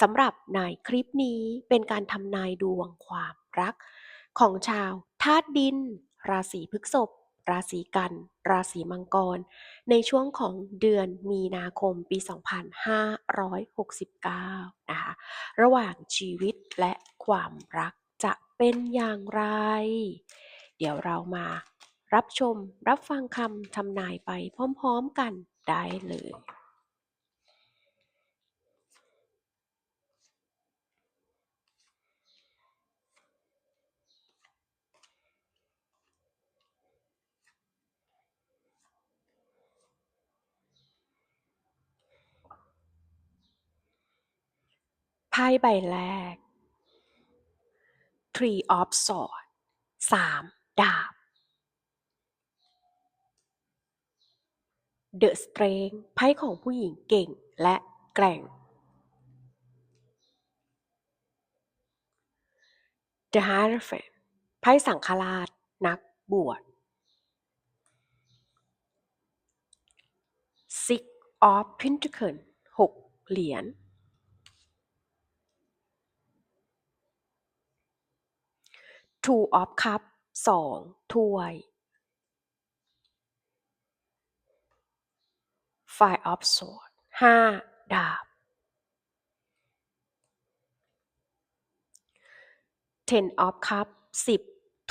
สำหรับในคลิปนี้เป็นการทำนายดวงความรัก ของชาวธาตุดิน ราศีพฤษภราศีกัน ราศีมังกร ในช่วงของเดือนมีนาคมปี 2569 นะคะ ระหว่างชีวิตและความรักจะเป็นอย่างไร เดี๋ยวเรามารับชมรับฟังคำทำนายไปพร้อมๆกันได้เลย ไพ่ใบแรก Three of Swords สามดาบ The Strength ไพ่ของผู้หญิงเก่งและแกร่ง The Hierophant ไพ่สังฆราชนักบวช Six of Pentacles หกเหรียญ Two of cup สองถ้วย Five of sword ห้าดาบ Ten of cup สิบ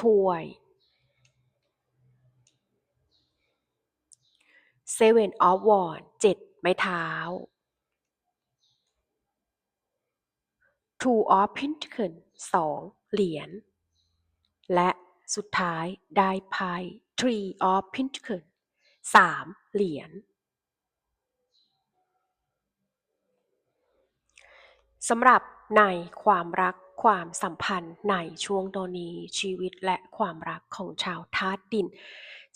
ถ้วย Seven of wand เจ็ดไม้เท้า Two of pentacle สองเหรียญ และสุดท้ายได้ไพ่ Three of Pentacles สามเหรียญสำหรับในความรักความสัมพันธ์ในช่วงตอนนี้ชีวิตและความรักของชาวธาตุดิน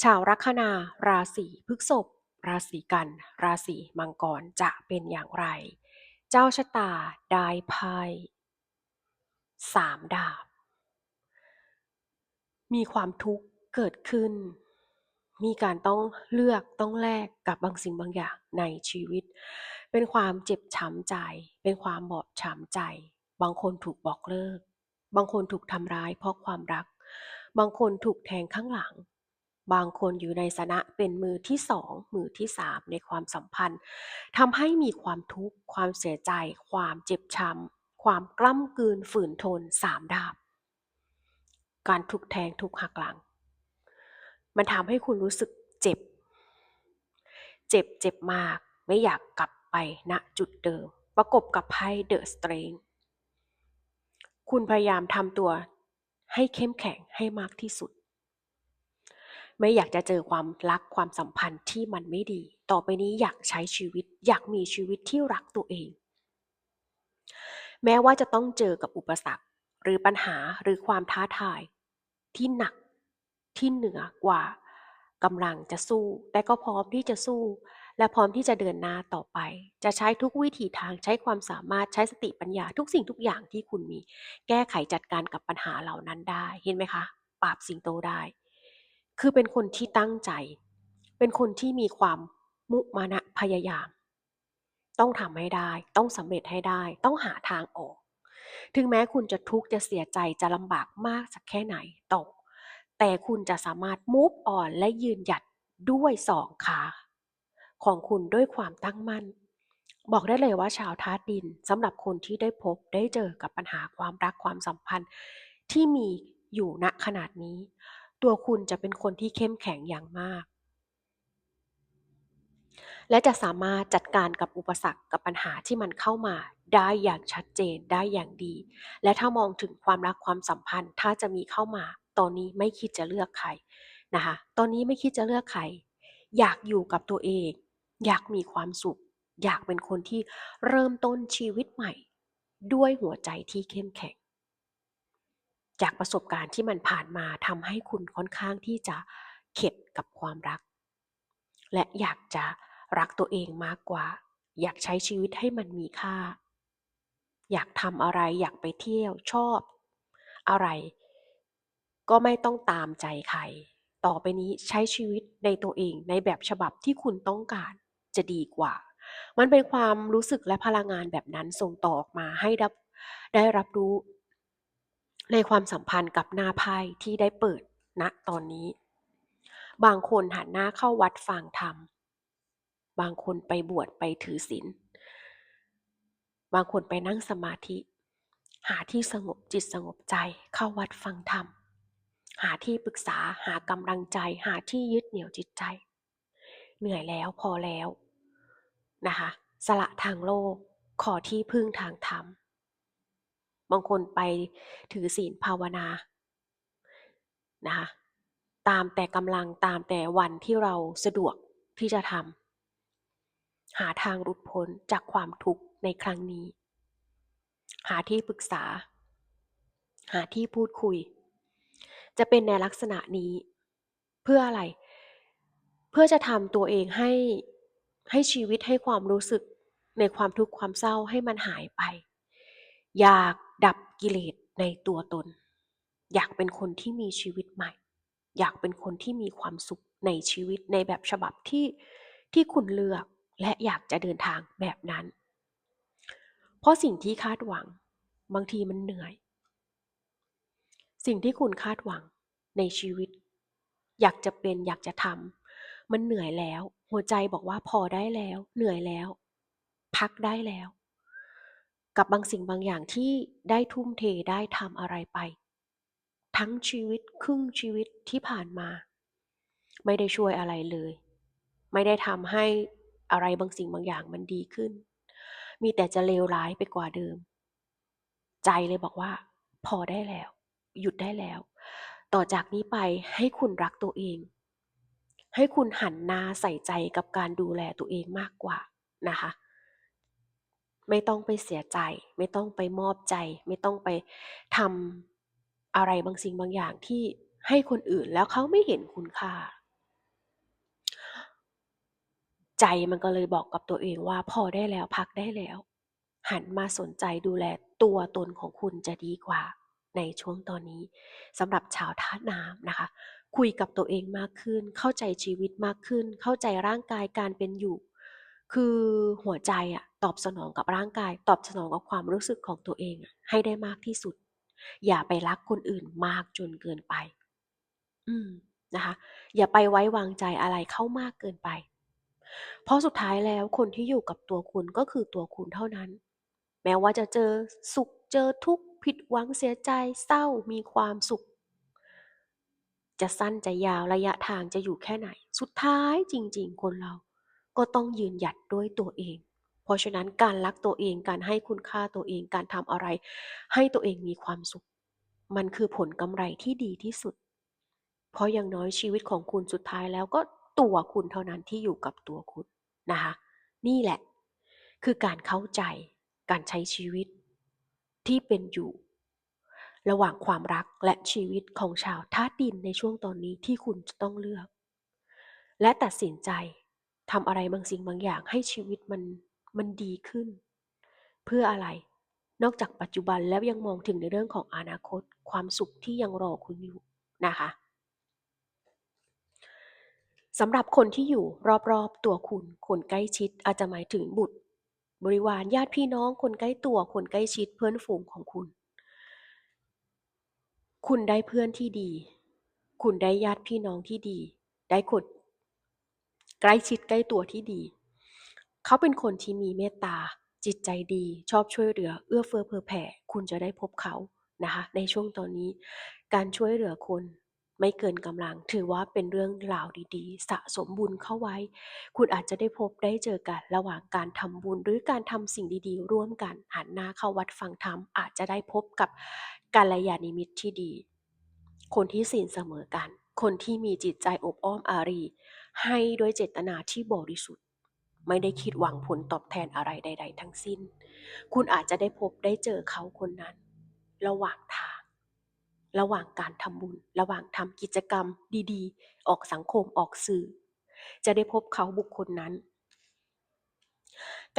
ชาวลัคนา ราศีพฤษภราศีกัน ราศีมังกรจะเป็นอย่างไร เจ้าชะตาได้ไพ่สามดาบ มีความทุกข์เกิดขึ้น มีการต้องเลือกต้องแลกกับบางสิ่งบางอย่างในชีวิต เป็นความเจ็บช้ำใจ เป็นความบอบช้ำใจ บางคนถูกบอกเลิก บางคนถูกทำร้ายเพราะความรัก บางคนถูกแทงข้างหลัง บางคนอยู่ในสถานะเป็นมือที่สองมือที่สามในความสัมพันธ์ทำให้มีความทุกข์ ความเสียใจ ความเจ็บช้ำความกล้ำกืนฝืนทนสามดาบ การถูกแทงถูกหักหลัง มันทำให้คุณรู้สึกเจ็บ เจ็บเจ็บมาก ไม่อยากกลับไปณจุดเดิม ประกบกับไพ่เดอะสเตรนคุณพยายามทำตัวให้เข้มแข็งให้มากที่สุด ไม่อยากจะเจอความรักความสัมพันธ์ที่มันไม่ดี ต่อไปนี้อยากใช้ชีวิต อยากมีชีวิตที่รักตัวเอง แม้ว่าจะต้องเจอกับอุปสรรค หรือปัญหาหรือความท้าทาย ที่หนักที่เหนือกว่ากำลังจะสู้ แต่ก็พร้อมที่จะสู้ และพร้อมที่จะเดินหน้าต่อไป จะใช้ทุกวิถีทางใช้ความสามารถใช้สติปัญญาทุกสิ่งทุกอย่างที่คุณมี แก้ไขจัดการกับปัญหาเหล่านั้นได้เห็นไหมคะปราบสิงโตได้ คือเป็นคนที่ตั้งใจ เป็นคนที่มีความมุมานะพยายาม ต้องทำให้ได้ ต้องสำเร็จให้ได้ ต้องหาทางออก ถึงแม้คุณจะทุกข์จะเสียใจจะลำบากมากสักแค่ไหนตก แต่คุณจะสามารถ move on และยืนหยัดด้วยสองขาของคุณด้วยความตั้งมั่น บอกได้เลยว่าชาวธาดินสำหรับคนที่ได้พบได้เจอกับปัญหาความรักความสัมพันธ์ ที่มีอยู่ณขนาดนี้ ตัวคุณจะเป็นคนที่เข้มแข็งอย่างมาก และจะสามารถจัดการกับอุปสรรคกับปัญหาที่มันเข้ามาได้อย่างชัดเจนได้อย่างดี และถ้ามองถึงความรักความสัมพันธ์ ถ้าจะมีเข้ามา ตอนนี้ไม่คิดจะเลือกใครนะคะ ตอนนี้ไม่คิดจะเลือกใคร อยากอยู่กับตัวเอง อยากมีความสุข อยากเป็นคนที่เริ่มต้นชีวิตใหม่ ด้วยหัวใจที่เข้มแข็ง จากประสบการณ์ที่มันผ่านมาทำให้คุณค่อนข้างที่จะเข็ดกับความรัก และอยากจะ รักตัวเองมากกว่า อยากใช้ชีวิตให้มันมีค่า อยากทำอะไรอยากไปเที่ยวชอบ อะไร ก็ไม่ต้องตามใจใคร ต่อไปนี้ใช้ชีวิตในตัวเองในแบบฉบับที่คุณต้องการจะดีกว่า มันเป็นความรู้สึกและพลังงานแบบนั้นส่งต่อออกมาให้รับได้รับรู้ ในความสัมพันธ์กับหน้าไพ่ที่ได้เปิดณตอนนี้ บางคนหันหน้าเข้าวัดฟังธรรม บางคนไปบวชไปถือศีล บางคนไปนั่งสมาธิ หาที่สงบจิตสงบใจ เข้าวัดฟังธรรม หาที่ปรึกษา หากำลังใจ หาที่ยึดเหนี่ยวจิตใจ เหนื่อยแล้วพอแล้วนะคะ สละทางโลก ขอที่พึ่งทางธรรม บางคนไปถือศีลภาวนา นะคะ ตามแต่กำลังตามแต่วันที่เราสะดวกที่จะทำ หาทางรุดพ้นจากความทุกข์ในครั้งนี้ หาที่ปรึกษา หาที่พูดคุย จะเป็นในลักษณะนี้ เพื่ออะไร เพื่อจะทำตัวเองให้ให้ชีวิตให้ความรู้สึกในความทุกข์ความเศร้าให้มันหายไป อยากดับกิเลสในตัวตน อยากเป็นคนที่มีชีวิตใหม่ อยากเป็นคนที่มีความสุขในชีวิตในแบบฉบับที่ที่คุณเลือก และอยากจะเดินทางแบบนั้น เพราะสิ่งที่คาดหวังบางทีมันเหนื่อย สิ่งที่คุณคาดหวังในชีวิต อยากจะเป็นอยากจะทำมันเหนื่อยแล้ว หัวใจบอกว่าพอได้แล้ว เหนื่อยแล้ว พักได้แล้ว กับบางสิ่งบางอย่างที่ได้ทุ่มเทได้ทำอะไรไป ทั้งชีวิตครึ่งชีวิตที่ผ่านมา ไม่ได้ช่วยอะไรเลย ไม่ได้ทำให้ อะไรบางสิ่งบางอย่างมันดีขึ้น มีแต่จะเลวร้ายไปกว่าเดิม ใจเลยบอกว่า พอได้แล้ว หยุดได้แล้ว ต่อจากนี้ไปให้คุณรักตัวเอง ให้คุณหันหน้าใส่ใจกับการดูแลตัวเองมากกว่านะคะ ไม่ต้องไปเสียใจ ไม่ต้องไปมอบใจ ไม่ต้องไปทำอะไรบางสิ่งบางอย่างที่ให้คนอื่นแล้วเขาไม่เห็นคุณค่า ใจมันก็เลยบอกกับตัวเองว่าพอได้แล้วพักได้แล้ว หันมาสนใจดูแลตัวตนของคุณจะดีกว่า ในช่วงตอนนี้สำหรับชาวธาตุน้ำนะคะ คุยกับตัวเองมากขึ้น เข้าใจชีวิตมากขึ้น เข้าใจร่างกายการเป็นอยู่ คือหัวใจอะตอบสนองกับร่างกาย ตอบสนองกับความรู้สึกของตัวเองให้ได้มากที่สุด อย่าไปรักคนอื่นมากจนเกินไป อืมนะคะ อย่าไปไว้วางใจอะไรเข้ามากเกินไป เพราะสุดท้ายแล้วคนที่อยู่กับตัวคุณก็คือตัวคุณเท่านั้น แม้ว่าจะเจอสุขเจอทุกข์ผิดหวังเสียใจเศร้ามีความสุข จะสั้นจะยาวระยะทางจะอยู่แค่ไหน สุดท้ายจริง ๆ คนเราก็ต้องยืนหยัดด้วยตัวเอง เพราะฉะนั้นการรักตัวเองการให้คุณค่าตัวเองการทำอะไร ให้ตัวเองมีความสุข มันคือผลกำไรที่ดีที่สุด เพราะอย่างน้อยชีวิตของคุณสุดท้ายแล้วก็ ตัวคุณเท่านั้นที่อยู่กับตัวคุณนะคะ นี่แหละ คือการเข้าใจการใช้ชีวิตที่เป็นอยู่ ระหว่างความรักและชีวิตของชาวธาดินในช่วงตอนนี้ที่คุณจะต้องเลือก และตัดสินใจทำอะไรบางสิ่งบางอย่างให้ชีวิตมันมันดีขึ้น เพื่ออะไรนอกจากปัจจุบันแล้วยังมองถึงในเรื่องของอนาคต ความสุขที่ยังรอคุณอยู่นะคะ สำหรับคนที่อยู่รอบๆตัวคุณ คนใกล้ชิดอาจจะหมายถึงบุตร บริวารญาติพี่น้อง คนใกล้ตัวคนใกล้ชิดเพื่อนฝูงของคุณ คุณได้เพื่อนที่ดี คุณได้ญาติพี่น้องที่ดี ได้คนใกล้ชิดใกล้ตัวที่ดี เขาเป็นคนที่มีเมตตา จิตใจดี ชอบช่วยเหลือ เอื้อเฟื้อเผื่อแผ่ คุณจะได้พบเขานะคะในช่วงตอนนี้ การช่วยเหลือคน ไม่เกินกำลัง ถือว่าเป็นเรื่องราวดีๆ สะสมบุญเข้าไว้ คุณอาจจะได้พบได้เจอกันระหว่างการทำบุญ หรือการทำสิ่งดีๆ ร่วมกันหันหน้าเข้าวัดฟังธรรมอาจจะได้พบกับกัลยาณมิตรที่ดี คนที่ศีลเสมอกัน คนที่มีจิตใจอบอ้อมอารี ให้ด้วยเจตนาที่บริสุทธิ์ ไม่ได้คิดหวังผลตอบแทนอะไรใด ๆ ทั้งสิ้น คุณอาจจะได้พบได้เจอเขาคนนั้น ระหว่างทาง ระหว่างการทำบุญ ระหว่างทำกิจกรรมดีๆ ออกสังคมออกสื่อ จะได้พบเขาบุคคลนั้น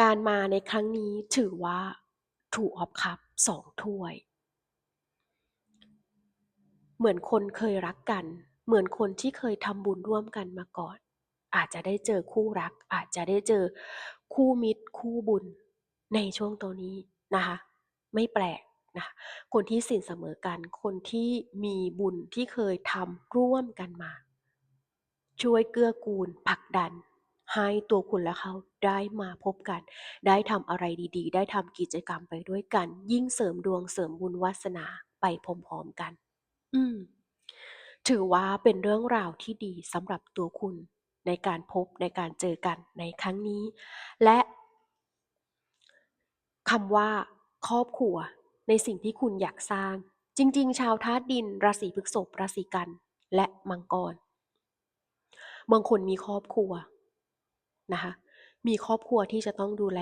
การมาในครั้งนี้ถือว่า Two of Cups สองถ้วย เหมือนคนเคยรักกัน เหมือนคนที่เคยทำบุญร่วมกันมาก่อน อาจจะได้เจอคู่รัก อาจจะได้เจอคู่มิตรคู่บุญในช่วงตัวนี้นะคะ ไม่แปลก นะคนที่สินเสมอกัน คนที่มีบุญที่เคยทำร่วมกันมา ช่วยเกื้อกูลผลักดัน ให้ตัวคุณและเขาได้มาพบกัน ได้ทำอะไรดีๆ ได้ทำกิจกรรมไปด้วยกัน ยิ่งเสริมดวงเสริมบุญวาสนาไปพร้อมๆกัน อืม ถือว่าเป็นเรื่องราวที่ดีสำหรับตัวคุณในการพบในการเจอกันในครั้งนี้ และคำว่าครอบครัว ในสิ่งที่คุณอยากสร้าง จริง ๆ ชาวธาตุดิน ราศีพฤษภราศีกัน และมังกร บางคนมีครอบครัวนะคะมีครอบครัวที่จะต้องดูแล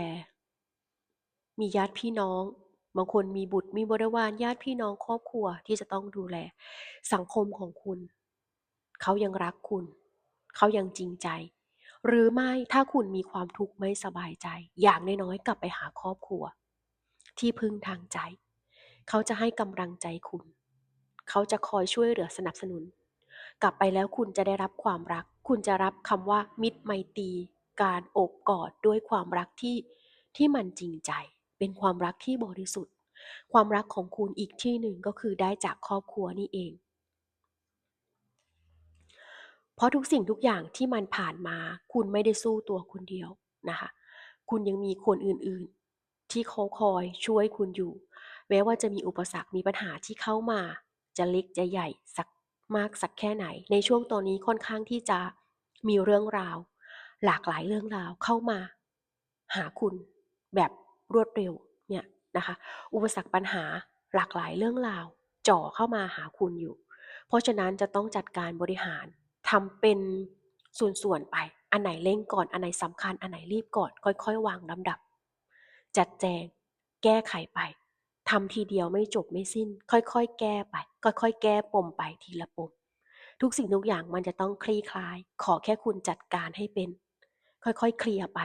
มีญาติพี่น้อง บางคนมีบุตรมีบริวารญาติพี่น้องครอบครัวที่จะต้องดูแล สังคมของคุณ เขายังรักคุณ เขายังจริงใจ หรือไม่ถ้าคุณมีความทุกข์ไม่สบายใจ อย่างน้อยๆกลับไปหาครอบครัว ที่พึ่งทางใจ เขาจะให้กำลังใจคุณ เขาจะคอยช่วยเหลือสนับสนุน กลับไปแล้วคุณจะได้รับความรัก คุณจะรับคำว่ามิตรไมตรีการโอบกอดด้วยความรักที่ที่มันจริงใจ เป็นความรักที่บริสุทธิ์ ความรักของคุณอีกที่หนึ่งก็คือได้จากครอบครัวนี่เอง เพราะทุกสิ่งทุกอย่างที่มันผ่านมา คุณไม่ได้สู้ตัวคนเดียวนะคะ คุณยังมีคนอื่นๆ ที่เขาคอยช่วยคุณอยู่ แม้ว่าจะมีอุปสรรคมีปัญหาที่เข้ามา จะเล็กจะใหญ่สักมากสักแค่ไหน ในช่วงตอนนี้ค่อนข้างที่จะมีเรื่องราว หลากหลายเรื่องราวเข้ามา หาคุณแบบรวดเร็วเนี่ยนะคะ อุปสรรคปัญหาหลากหลายเรื่องราวจ่อเข้ามาหาคุณอยู่ เพราะฉะนั้นจะต้องจัดการบริหารทำเป็นส่วนๆไปอันไหนเร่งก่อนอันไหนสำคัญอันไหนรีบก่อน ค่อย ๆ วางลำดับ จัดแจงแก้ไขไป ทำทีเดียวไม่จบไม่สิ้น ค่อยๆ แก้ไป ค่อยๆ แก้ปมไปทีละปม ทุกสิ่งทุกอย่างมันจะต้องคลี่คลาย ขอแค่คุณจัดการให้เป็น ค่อยๆ เคลียร์ไป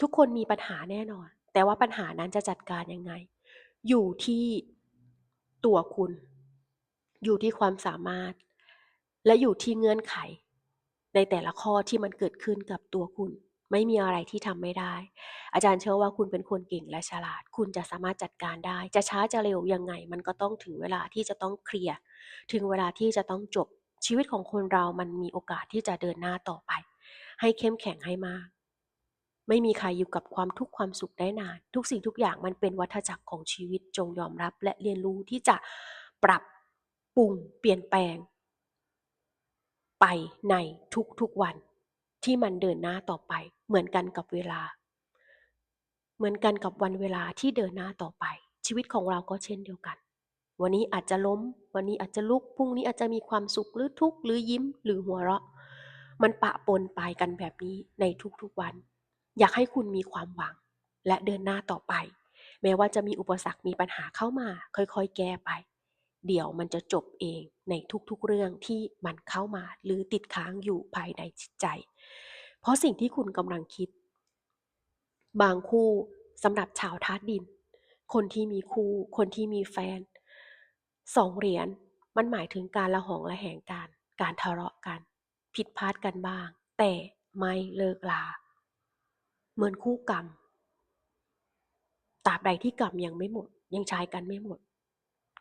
ทุกคนมีปัญหาแน่นอน แต่ว่าปัญหานั้นจะจัดการยังไง อยู่ที่ตัวคุณ อยู่ที่ความสามารถ และอยู่ที่เงื่อนไข ในแต่ละข้อที่มันเกิดขึ้นกับตัวคุณ ไม่มีอะไรที่ทำไม่ได้ อาจารย์เชื่อว่าคุณเป็นคนเก่งและฉลาด คุณจะสามารถจัดการได้ จะช้าจะเร็วยังไง มันก็ต้องถึงเวลาที่จะต้องเคลียร์ ถึงเวลาที่จะต้องจบ ชีวิตของคนเรามันมีโอกาสที่จะเดินหน้าต่อไป ให้เข้มแข็งให้มาก ไม่มีใครอยู่กับความทุกข์ความสุขได้นาน ทุกสิ่งทุกอย่างมันเป็นวัฏจักรของชีวิต จงยอมรับ และเรียนรู้ที่จะปรับปรุงเปลี่ยนแปลง ไปในทุกๆวัน ที่มันเดินหน้าต่อไป เหมือนกันกับเวลา เหมือนกันกับวันเวลาที่เดินหน้าต่อไป ชีวิตของเราก็เช่นเดียวกัน วันนี้อาจจะล้ม วันนี้อาจจะลุกพรุ่งนี้อาจจะมีความสุขหรือทุกข์หรือยิ้มหรือหัวเราะ มันปะปนไปกันแบบนี้ในทุกๆวัน อยากให้คุณมีความหวัง และเดินหน้าต่อไป แม้ว่าจะมีอุปสรรคมีปัญหาเข้ามา ค่อยๆ แก้ไป เดี๋ยวมันจะจบเองในทุกๆเรื่องที่มันเข้ามาหรือติดค้างอยู่ภายในจิตใจ เพราะสิ่งที่คุณกำลังคิด บางคู่สำหรับชาวธาตุดิน คนที่มีคู่ คนที่มีแฟนสองเหรียญมันหมายถึงการระหองระแหงกัน การทะเลาะกัน ผิดพลาดกันบ้าง แต่ไม่เลิกราเหมือนคู่กรรมตราบใดที่กรรมยังไม่หมด ยังใช้กันไม่หมด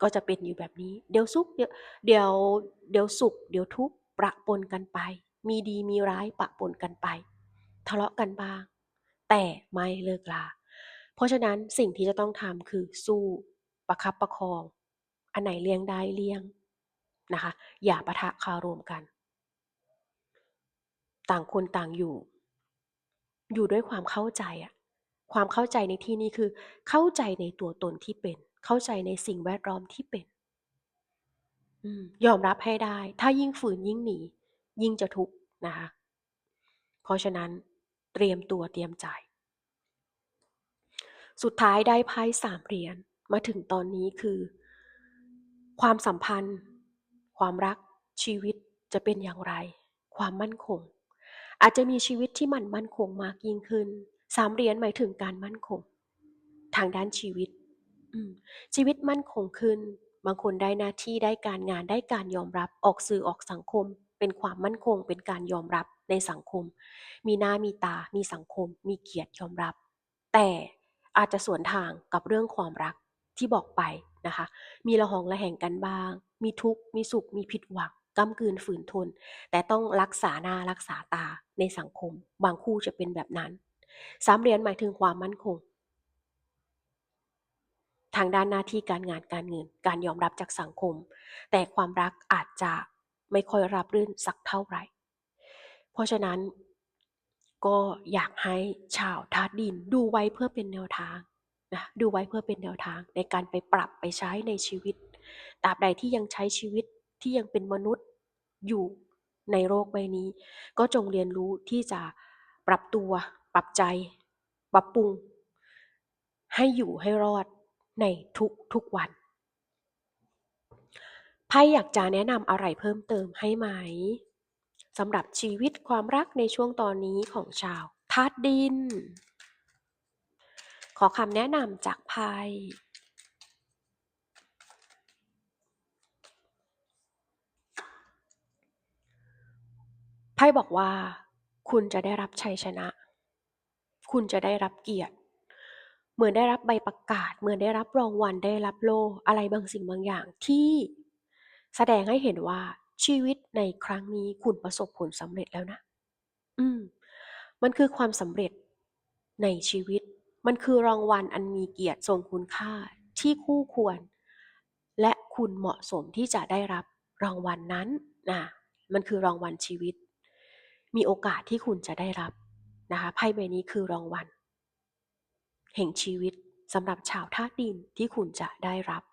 ก็จะเป็นอยู่แบบนี้ เดี๋ยวสุขเดี๋ยวเดี๋ยวเดี๋ยวสุข เดี๋ยวทุกข์ปะปนกันไป มีดีมีร้ายปะปนกันไป ทะเลาะกันบ้าง แต่ไม่เลิกราเพราะฉะนั้นสิ่งที่จะต้องทำคือสู้ประคับประคอง อันไหนเลี่ยงได้เลี่ยงนะคะ อย่าปะทะคารมกัน ต่างคนต่างอยู่ อยู่ด้วยความเข้าใจอะความเข้าใจในที่นี้คือ เข้าใจในตัวตนที่เป็น เข้าใจในสิ่งแวดล้อมที่เป็นอยอมรับให้ได้ ถ้ายิ่งฝืนยิ่งหนี ยิ่งจะทุกข์นะคะ เพราะฉะนั้นเตรียมตัวเตรียมใจ สุดท้ายได้ไพ่สามเหรียญมาถึงตอนนี้คือ ความสัมพันธ์ ความรักชีวิตจะเป็นอย่างไร ความมั่นคง อาจจะมีชีวิตที่มันมั่นคงมากยิ่งขึ้น สามเหรียญหมายถึงการมั่นคง ทางด้านชีวิต ชีวิตมั่นคงขึ้น บางคนได้หน้าที่ได้การงานได้การยอมรับออกสื่อออกสังคม เป็นความมั่นคง เป็นการยอมรับในสังคม มีหน้ามีตา มีสังคม มีเกียรติยอมรับ แต่อาจจะสวนทางกับเรื่องความรักที่บอกไปนะคะ มีระหองระแหงกันบ้าง มีทุกข์ มีสุข มีผิดหวังก้ากลืนฝืนทน แต่ต้องรักษาหน้ารักษาตาในสังคม บางคู่จะเป็นแบบนั้น สามเหรียญหมายถึงความมั่นคง ทางด้านหน้าที่การงานการเงิน การยอมรับจากสังคม แต่ความรักอาจจะไม่ค่อยรับรื่นสักเท่าไหร่ เพราะฉะนั้นก็อยากให้ชาวธาตุดินดูไว้เพื่อเป็นแนวทางนะดูไว้เพื่อเป็นแนวทางในการไปปรับไปใช้ในชีวิตตราบใดที่ยังใช้ชีวิตที่ยังเป็นมนุษย์อยู่ในโลกใบนี้ ก็จงเรียนรู้ที่จะปรับตัว ปรับใจ ปรับปรุง ให้อยู่ให้รอด ในทุกทุกวันไพ่อยากจะแนะนำอะไรเพิ่มเติมให้ไหมสำหรับชีวิตความรักในช่วงตอนนี้ของชาวธาตุดิน ขอคำแนะนำจากไพ่ไพ่บอกว่า คุณจะได้รับชัยชนะ คุณจะได้รับเกียรติ เหมือนได้รับใบประกาศ เหมือนได้รับรางวัลได้รับโล่อะไรบางสิ่งบางอย่างที่แสดงให้เห็นว่าชีวิตในครั้งนี้คุณประสบผลสำเร็จแล้วนะ อืม มันคือความสำเร็จในชีวิต มันคือรางวัลอันมีเกียรติทรงคุณค่าที่คู่ควร และคุณเหมาะสมที่จะได้รับรางวัลนนั้นนะมันคือรางวัลชีวิต มีโอกาสที่คุณจะได้รับนะคะไพ่ใบนี้คือรางวัล แห่งชีวิตสำหรับชาวธาตุดินที่คุณจะได้รับ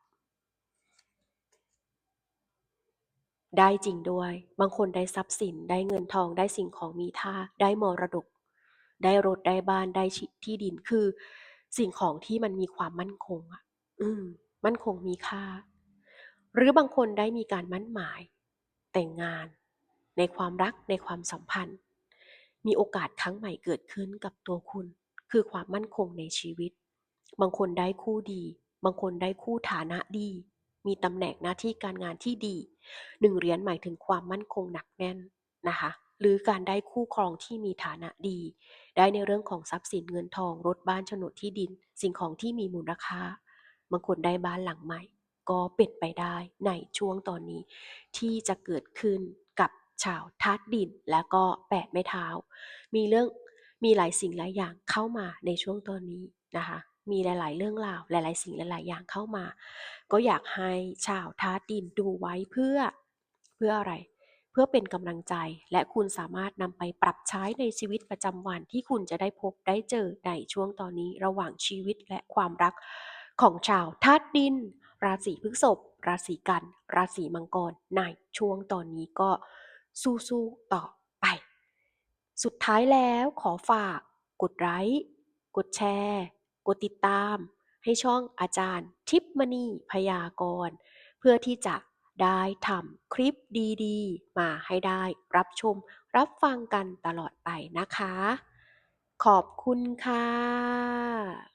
ได้จริงด้วย บางคนได้ทรัพย์สิน ได้เงินทอง ได้สิ่งของมีค่า ได้มรดก ได้รถ ได้บ้าน ได้ที่ดิน คือ สิ่งของที่มันมีความมั่นคงอะ อืม มั่นคงมีค่า หรือบางคนได้มีการมั่นหมาย แต่งงาน ในความรัก ในความสัมพันธ์ มีโอกาสครั้งใหม่เกิดขึ้นกับตัวคุณ คือความมั่นคงในชีวิต บางคนได้คู่ดี บางคนได้คู่ฐานะดี มีตำแหน่งหน้าที่การงานที่ดีหนึ่งเหรียญหมายถึงความมั่นคงหนักแน่นนะคะหรือการได้คู่ครองที่มีฐานะดี ได้ในเรื่องของทรัพย์สินเงินทองรถบ้านโฉนดที่ดิน สิ่งของที่มีมูลค่าบางคนได้บ้านหลังใหม่ ก็เป็นไปได้ในช่วงตอนนี้ ที่จะเกิดขึ้นกับชาวธาตุดิน และก็แปดไม้เท้า มีเรื่อง มีหลายสิ่งหลายอย่างเข้ามาในช่วงตอนนี้นะคะ มีหลาย ๆ เรื่องราวหลาย ๆ สิ่งหลาย ๆ อย่างเข้ามา ก็อยากให้ชาวทาดินดูไว้เพื่อเพื่ออะไร เพื่อเป็นกำลังใจและคุณสามารถนำไปปรับใช้ในชีวิตประจำวันที่คุณจะได้พบได้เจอในช่วงตอนนี้ระหว่างชีวิตและความรักของชาวธาตุดิน ราศีพฤษภราศีกัน ราศีมังกรในช่วงตอนนี้ก็สู้ๆต่อ สุดท้ายแล้วขอฝากกดไลค์กดแชร์ กดติดตาม ให้ช่องอาจารย์ทิพมณีพยากรณ์เพื่อที่จะได้ทำคลิปดีๆ มาให้ได้รับชมรับฟังกันตลอดไปนะคะ ขอบคุณค่ะ